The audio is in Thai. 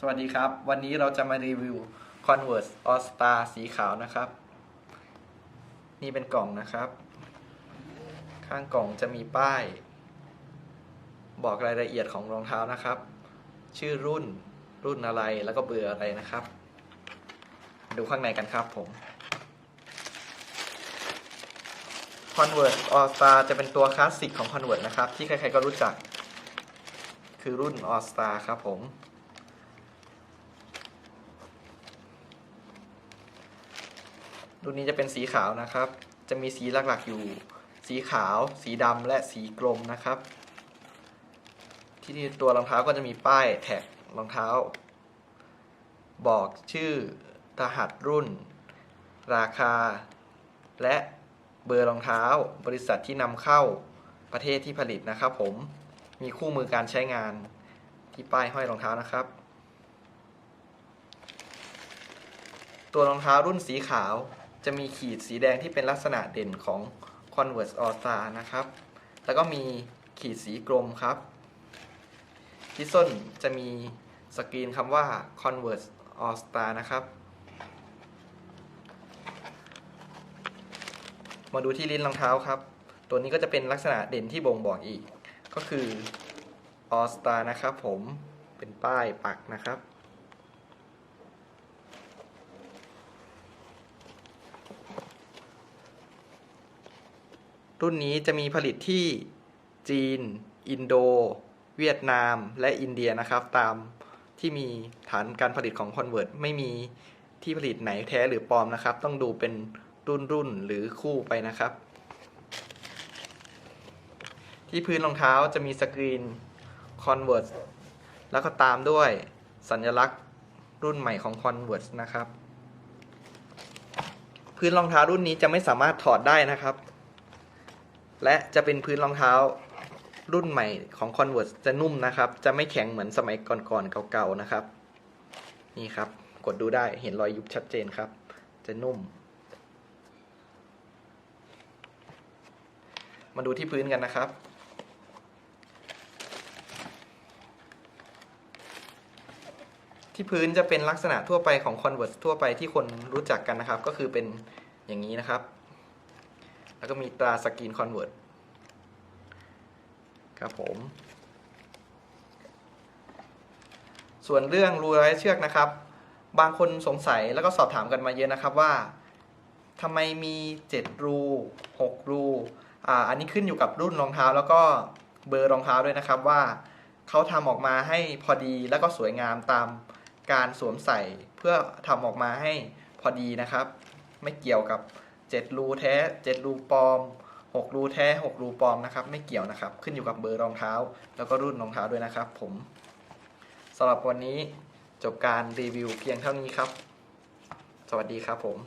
สวัสดีครับ วันนี้เราจะมารีวิว Converse All Star สีขาวนะครับ นี่เป็นกล่องนะครับ ข้างกล่องจะมีป้าย บอกรายละเอียดของรองเท้านะครับ ชื่อรุ่นรุ่นอะไรแล้วก็เบอร์อะไรนะครับ ดูข้างในกันครับผม Converse All Star จะเป็นตัวคลาสสิกของ Converse นะครับ ที่ใครๆก็รู้จัก คือรุ่น All Star ครับผม รุ่นนี้จะเป็นสีขาวนะครับ จะมีสีหลักๆอยู่ สีขาว สีดำและสีกรมนะครับที่นี่ตัวรองเท้าก็จะมีป้ายแท็กรองเท้า บอกชื่อรหัสรุ่น ราคา และเบอร์รองเท้า บริษัทที่นำเข้าประเทศที่ผลิตนะครับ ผมมีคู่มือการใช้งานที่ป้ายห้อยรองเท้านะครับ ตัวรองเท้ารุ่นสีขาว จะมีขีดสีแดงที่เป็นลักษณะเด่นของ Converse All Star นะครับ แล้วก็มีขีดสีกรมครับ ที่ส้นจะมีสกรีนคำว่า Converse All Star นะครับ มาดูที่ลิ้นรองเท้าครับ ตัวนี้ก็จะเป็นลักษณะเด่นที่บ่งบอกอีก ก็คือ All Star นะครับผม เป็นป้ายปักนะครับ รุ่นนี้จะมีผลิตที่จีน อินโด เวียดนาม และอินเดียนะครับ ตามที่มีฐานการผลิตของ Convert ไม่มีที่ผลิตไหนแท้หรือปลอมนะครับ ต้องดูเป็นรุ่นรุ่นหรือคู่ไปนะครับ ที่พื้นรองเท้าจะมีสกรีน Converse แล้วก็ตามด้วยสัญลักษณ์รุ่นใหม่ของ Converse นะครับ พื้นรองเท้ารุ่นนี้จะไม่สามารถถอดได้นะครับ และจะเป็นพื้นรองเท้ารุ่นใหม่ของ Converse จะนุ่มนะครับ จะไม่แข็งเหมือนสมัยก่อนๆเก่าๆนะครับ นี่ครับ กดดูได้เห็นรอยยุบชัดเจนครับ จะนุ่ม มาดูที่พื้นกันนะครับ ที่พื้นจะเป็นลักษณะทั่วไปของ Converse ทั่วไปที่คนรู้จักกันนะครับ ก็คือเป็นอย่างนี้นะครับ แล้วก็มีตราสกรีน Convert ครับผม ส่วนเรื่องรูไร้เชือกนะครับ บางคนสงสัยแล้วก็สอบถามกันมาเยอะนะครับว่าทำไมมี 7 รู 6 รูอ่าอันนี้ขึ้นอยู่กับรุ่นรองเท้าแล้วก็เบอร์รองเท้าด้วยนะครับว่าเขาทำออกมาให้พอดีแล้วก็สวยงามตามการสวมใส่ เพื่อทำออกมาให้พอดีนะครับ ไม่เกี่ยวกับ 7 รูแท้ 7 รูปลอม 6 รูแท้ 6 รูปลอมนะครับ ไม่เกี่ยวนะครับ ขึ้นอยู่กับเบอร์รองเท้า แล้วก็รุ่นรองเท้าด้วยนะครับ ผมสำหรับวันนี้จบการรีวิวเพียงเท่านี้ครับ สวัสดีครับผม